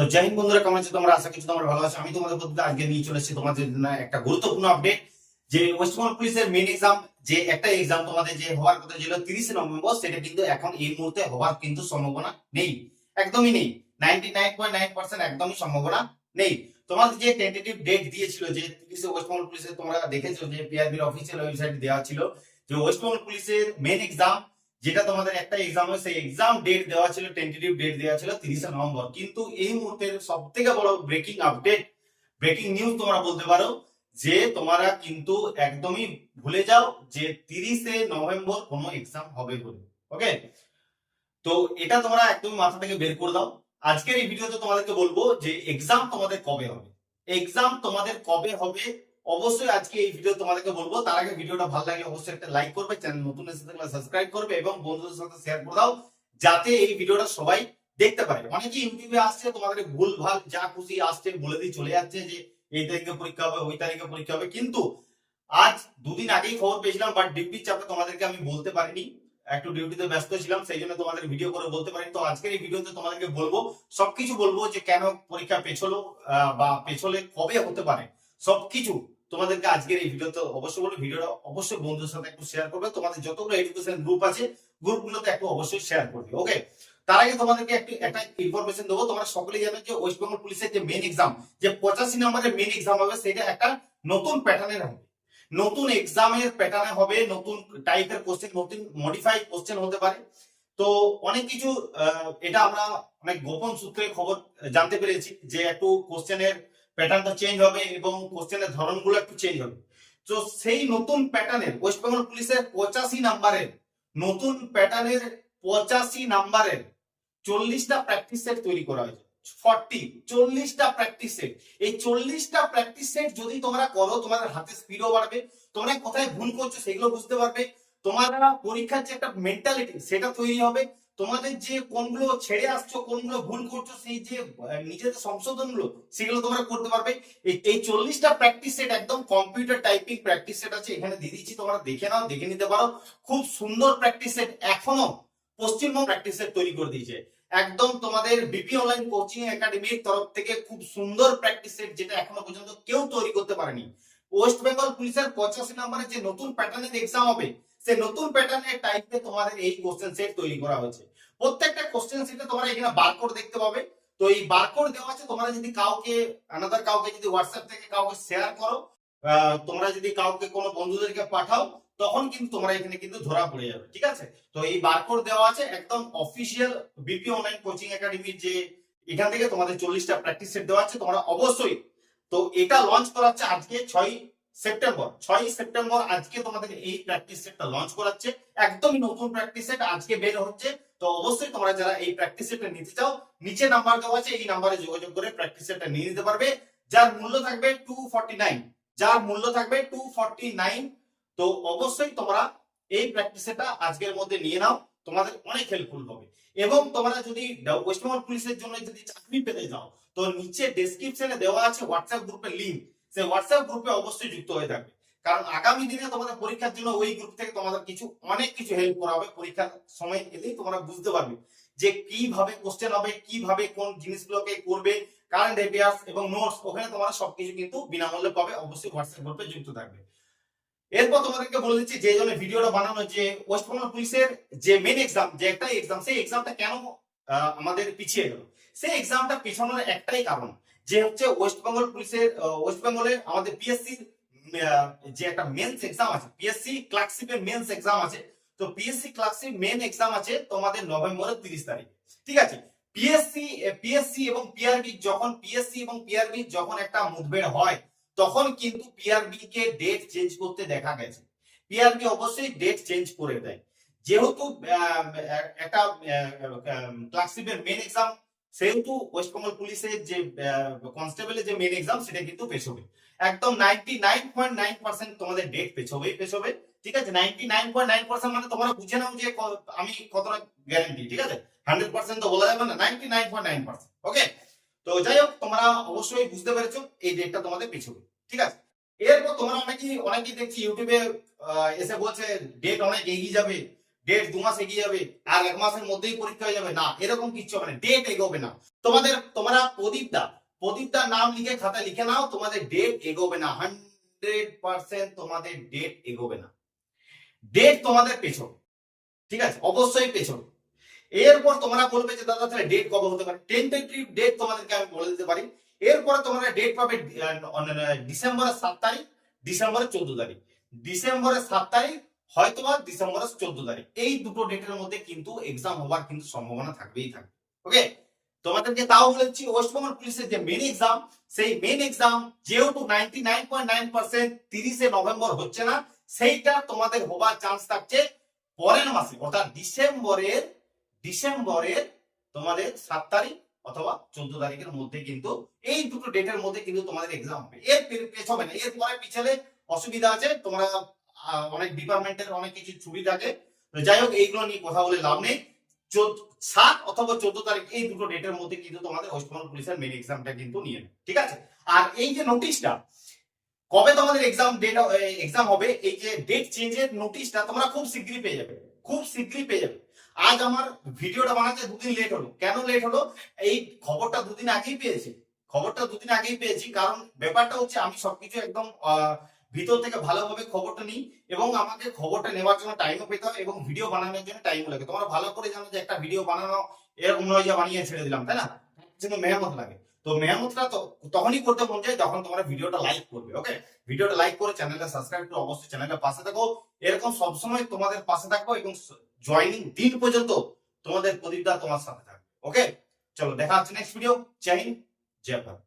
তো জয় হিন্দ বন্ধুরা, কেমন আছো তোমরা? আশা করছি তোমরা ভালো আছো। আমি তোমাদের মধ্যে আজকে নিয়ে চলে এসেছি তোমাদের জন্য একটা গুরুত্বপূর্ণ আপডেট যে ওয়েস্ট বেঙ্গল পুলিশের মেন এক্সাম যে একটা এক্সাম তোমাদের যে হওয়ার কথা ছিল তিরিশে নভেম্বর, সেটা কিন্তু এখন এই মুহূর্তে হওয়ার কিন্তু সম্ভাবনা নেই। একদমই নেই। Ninety nine point nine percent একদমই সম্ভাবনা নেই। তোমাদের যে টেন্টেটিভ ডেট দিয়েছিল, যে তিরিশে ওয়েস্ট বেঙ্গল পুলিশের তোমরা দেখেছ যে পিআরবির অফিসিয়াল ওয়েবসাইট দেওয়া ছিল, যে ওয়েস্ট বেঙ্গল পুলিশের মেন এক্সাম যেটা তোমাদের একটা এক্সাম সেই এক্সাম ডেট দেওয়া ছিল টেন্টেটিভ ডেট দেওয়া ছিল তিরিশে নভেম্বর। কিন্তু এই মুহূর্তের সব থেকে বড় ব্রেকিং আপডেট ব্রেকিং নিউজ তোমরা বলতে পারো যে তোমরা কিন্তু একদমই ভুলে যাও যে তিরিশে নভেম্বর কোনো এক্সাম হবে বলে। ওকে তো এটা তোমরা একদম মাথা থেকে বের করে দাও। আজকের এই ভিডিওতে তোমাদেরকে বলব যে এক্সাম তোমাদের কবে হবে? এক্সাম তোমাদের কবে হবে অবশ্যই আজকে এই ভিডিও তোমাদেরকে বলব। তার আগে ভিডিওটা ভালো লাগলে অবশ্যই একটা লাইক করবে চ্যানেল নতুন এসে থাকলে সাবস্ক্রাইব করবে এবং বন্ধুদের সাথে শেয়ার করে দাও, যাতে এই ভিডিওটা সবাই দেখতে পারে। অনেকে ইউটিউবে আসছে, তোমাদের ভুল ভালো যা খুশি আসছে বলে দিয়ে চলে যাচ্ছে যে এই তারিখে পরীক্ষা হবে, ওই তারিখে পরীক্ষা হবে। কিন্তু আজ দুদিন আগেই খবর পেয়েছিলাম বাট ডিউটির চাপে তোমাদেরকে আমি বলতে পারিনি। একটু ডিউটিতে ব্যস্ত ছিলাম, সেই জন্য তোমাদের ভিডিও করে বলতে পারিনি। তো আজকের এই ভিডিওতে তোমাদেরকে বলব, সবকিছু বলব যে কেন পরীক্ষা পেছলো বা পেছলে কবে হতে পারে। সবকিছু তোমাদেরকে আজকের এই ভিডিওতে অবশ্যই বলব, ভিডিওটা অবশ্যই বন্ধুদের সাথে একটু শেয়ার করবে। তোমাদের যতগুলো এডুকেশন গ্রুপ আছে গ্রুপগুলোতে একটু অবশ্যই শেয়ার করবে ওকে তার আগে তোমাদেরকে একটু একটা ইনফরমেশন দেবো। তোমরা সকলেই জানো যে ওয়েস্ট বেঙ্গল পুলিশের যে মেন এক্সাম যে পঁচাশি নম্বরের মেন এক্সাম হবে, সেটা একটা নতুন প্যাটার্নের হবে। নতুন এক্সামের প্যাটার্নে হবে, নতুন টাইপের কোশ্চেন নতুন মডিফাইড কোশ্চেন হতে পারে। তো অনেক কিছু এটা আমরা অনেক গোপন সূত্রে খবর জানতে পেরেছি যে একটু কোশ্চেনের প্যাটার্নটা চেঞ্জ হবে এবং কোশ্চেনের ধরনগুলো একটু চেঞ্জ হবে। তো সেই নতুন প্যাটার্নের ওয়েস্ট বেঙ্গল পুলিশের পঁচাশি নাম্বারের নতুন প্যাটার্নের পঁচাশি নাম্বারের চল্লিশটা প্র্যাকটিস সেট তৈরি করা হয়েছে। ফর্টি চল্লিশটা প্র্যাকটিস সেট এই চল্লিশটা প্র্যাকটিস সেট যদি তোমরা করো, তোমাদের হাতে স্পিডও বাড়বে, তোমরা কোথায় ভুল করছ সেগুলো বুঝতে পারবে। তোমরা পরীক্ষার যে একটা মেন্টালিটি সেটা তৈরি হবে। তোমাদের যে কোনগুলো ছেড়ে আসছো কোনগুলো ভুল করছ, সেই যে নিজেদের সংশোধনগুলো, সেগুলো তোমরা করতে পারবে। এই চল্লিশটা প্র্যাকটিস সেট একদম কম্পিউটার টাইপিং প্র্যাকটিস সেট আছে। এখানে দিয়ে দিচ্ছি, তোমরা দেখে নাও, দেখে নিতে পারো। খুব সুন্দর প্র্যাকটিস সেট এখনও পশ্চিমবঙ্গ প্র্যাকটিস সেট তৈরি করে দিয়েছে। একদম তোমাদের বিপি অনলাইন কোচিং একাডেমির তরফ থেকে খুব সুন্দর প্র্যাকটিস সেট যেটা এখনও পর্যন্ত কেউ তৈরি করতে পারেনি। ওয়েস্ট বেঙ্গল পুলিশের পঁচাশি নম্বরের যে নতুন প্যাটার্নের এক্সাম হবে, সেই নতুন প্যাটার্নের টাইপে তোমাদের এই কোশ্চেন সেট তৈরি করা হয়েছে। প্রত্যেকটা কোশ্চেন সেটে তোমরা এখানে বারকোড দেখতে পাবে। তো এই বারকোড দেওয়া আছে, তোমরা যদি কাউকে আনাদার কাউকে যদি হোয়াটসঅ্যাপ থেকে কাউকে শেয়ার করো তোমরা যদি কাউকে কোনো বন্ধুদেরকে পাঠাও, তখন কিন্তু তোমরা এখানে কিন্তু ধরা পড়ে যাবে, ঠিক আছে? তো এই বারকোড দেওয়া আছে, একদম অফিসিয়াল বিপি অনলাইন কোচিং একাডেমির যে, এখান থেকে তোমাদের চল্লিশটা প্র্যাকটিস সেট দেওয়া আছে, তোমরা অবশ্যই, তো এটা লঞ্চ করা হচ্ছে আজকে ছয় সেপ্টেম্বর ছয় সেপ্টেম্বর আজকে তোমাদের এই প্র্যাকটিস সেটটা লঞ্চ করাচ্ছে, একদমই নতুন প্র্যাকটিস সেট আজকে বের হচ্ছে তো অবশ্যই তোমরা যারা এই প্র্যাকটিস সেটটা নিতে চাও, নিচে নাম্বার দেওয়া আছে, এই নাম্বারে যোগাযোগ করে প্র্যাকটিস সেটটা নিয়ে নিতে পারবে। যার মূল্য থাকবে টু ফর্টি নাইন যার মূল্য থাকবে টু ফর্টি নাইন তো অবশ্যই তোমরা এই প্র্যাকটিস সেটটা আজকের মধ্যে নিয়ে নাও, তোমাদের অনেক হেল্পফুল হবে। এবং তোমরা যদি ওয়েস্ট বেঙ্গল পুলিশের জন্য যদি চাকরি পেতে যাও তো নিচে ডেসক্রিপশনে দেওয়া আছে হোয়াটসঅ্যাপ গ্রুপের লিংক সেই হোয়াটসঅ্যাপ গ্রুপে অবশ্যই যুক্ত হয়ে থাকবে। কারণ আগামী দিনে তোমাদের পরীক্ষার জন্য ওই গ্রুপ থেকে তোমাদের কিছু, অনেক কিছু হেল্প করা হবে। পরীক্ষার সময় এলেই তোমরা বুঝতে পারবে যে কীভাবে কোশ্চেন হবে, কীভাবে কোন জিনিসগুলোকে করবে কারেন্ট অ্যাফেয়ার্স এবং নোটস ওখানে তোমরা সবকিছু কিন্তু বিনামূল্যে পাবে। অবশ্যই হোয়াটসঅ্যাপ গ্রুপে যুক্ত থাকবে। এরপর তোমাদেরকে বলে দিচ্ছি, যে জন্য ভিডিওটা বানানো যে ওয়েস্ট বেঙ্গল পুলিশের যে মেন এক্সাম যে একটাই এক্সাম সেই এক্সামটা কেন আমাদের পিছিয়ে গেল? সেই এক্সামটা পিছানোর একটাই কারণ, যে হচ্ছে ওয়েস্ট বেঙ্গল পুলিশের ওয়েস্ট বেঙ্গলে আমাদের পিএসসি যে একটা মেন্স এক্সাম আছে পিএসসি ক্লার্কশিপের মেন্স এক্সাম আছে, তো পিএসসি ক্লার্কশিপ মেন এক্সাম আছে তোমাদের নভেম্বরের তিরিশ তারিখ, ঠিক আছে? পিএসসি পিএসসি এবং পিআরবি যখন পিএসসি এবং পিআরবি যখন একটা মুঠভেড় হয়, তখন কিন্তু পিআরবি কে ডেট চেঞ্জ করতে দেখা গেছে। পিআরবি অবশ্যই ডেট চেঞ্জ করে দেয়। যেহেতু একটা ক্লার্কশিপের মেন এক্সাম সেহেতু ওয়েস্ট বেঙ্গল পুলিশের যে কনস্টেবলের যে মেন এক্সাম সেটা কিন্তু পেছবে একদম ninety nine point nine percent তোমাদের ডেট পেছবে পেছবে ঠিক আছে? Ninety nine point nine percent মানে তোমরা বুঝে নাও যে আমি কতটা গ্যারান্টি ঠিক আছে? হান্ড্রেড পার্সেন্ট তো বলা যাবে না ninety nine point nine percent okay তো যাই হোক, তোমরা অবশ্যই বুঝতে পেরেছ এই ডেটটা তোমাদের পেছবে ঠিক আছে? এরপর তোমরা অনেকেই অনেকেই দেখছি ইউটিউবে এসে বলছে ডেট অনেক এগিয়ে যাবে। ডেট দু মাস এগিয়ে যাবে, আর এক মাসের মধ্যেই পরীক্ষা হয়ে যাবে। না, এরকম কিচ্ছু হবে না। ডেট এগোবে না। তোমাদের, তোমরা প্রদীপদা, প্রদীপদার নাম লিখে খাতা লিখে নাও, তোমাদের ডেট এগোবে না। হান্ড্রেড পার্সেন্ট তোমাদের ডেট এগোবে না। ডেট তোমাদের পেছন। ঠিক আছে? অবশ্যই পেছন। এরপর তোমরা বলবে যে, দাদা, তাহলে ডেট কবে হতে পারে? টেন্টেটিভ ডেট তোমাদেরকে আমি বলে দিতে পারি। এরপরে তোমরা ডেট পাবে ডিসেম্বরের সাত তারিখ, ডিসেম্বরের চোদ্দ তারিখ। ডিসেম্বরের সাত তারিখ হয়তো বা ডিসেম্বরের চোদ্দ তারিখ। এই দুটো ডেটের মধ্যে কিন্তু এক্সাম হওয়ার কিন্তু সম্ভাবনা থাকবেই থাকবে। ওকে তোমাদেরকে তাও বলেছি ওয়েস্টবেঙ্গল পুলিশের যে মেন এক্সাম সেই মেন এক্সাম যেহেতু তিরিশে নভেম্বর হচ্ছে না, সেইটা তোমাদের হবার চান্স থাকছে পরের মাসে, অর্থাৎ ডিসেম্বরের ডিসেম্বরের তোমাদের সাত তারিখ অথবা চোদ্দ তারিখের মধ্যে কিন্তু এই দুটো ডেটের মধ্যে কিন্তু তোমাদের এক্সাম হবে। এর পেছনে এর পরে পিছনে অসুবিধা আছে, তোমরা অনেক ডিপার্টমেন্টের অনেক কিছু ছুটি থাকে। যাই হোক এইগুলো নিয়ে কথা বলে লাভ নেই। সাত অথবা চোদ্দ তারিখ এই দুটো ডেটের মধ্যে কিন্তু তোমাদের ওয়েস্টবেঙ্গল পুলিশের মেন এক্সামটা কিন্তু নিয়ে ঠিক আছে? আর এই যে নোটিশটা কবে তোমাদের এক্সাম ডেট এক্সাম হবে এই যে ডেট চেঞ্জের নোটিশটা তোমরা খুব শীঘ্রই পেয়ে যাবে খুব শীঘ্রই পেয়ে যাবে। আজ আমার ভিডিওটা বানাতে দুদিন লেট হলো। কেন লেট হলো? এই খবরটা দুদিন আগেই পেয়েছি। খবরটা দুদিন আগেই পেয়েছি কারণ ব্যাপারটা হচ্ছে আমি সবকিছু একদম আহ, ভিতর থেকে ভালোভাবে খবরটা নিই এবং আমাকে খবরটা নেওয়ার জন্য টাইমও পেতে হয় এবং ভিডিও বানানোর জন্য টাইমও লাগে। তোমরা ভালো করে জানো যে একটা ভিডিও বানানো এরকম নয় যে বানিয়ে ছেড়ে দিলাম, তাই না? জন্য মেহনত লাগে। তো মেহনতটা তো তখনই করতে মন যায় যখন তোমরা ভিডিওটা লাইক করবে ওকে ভিডিওটা লাইক করে চ্যানেলটা সাবস্ক্রাইব করে অবশ্যই চ্যানেলটা পাশে থাকো। এরকম সবসময় তোমাদের পাশে থাকব এবং জয়নিং দিন পর্যন্ত তোমাদের প্রদীপদা তোমার সাথে থাকবে ওকে চলো, দেখা হচ্ছে নেক্সট ভিডিও জয় জয় ভারত।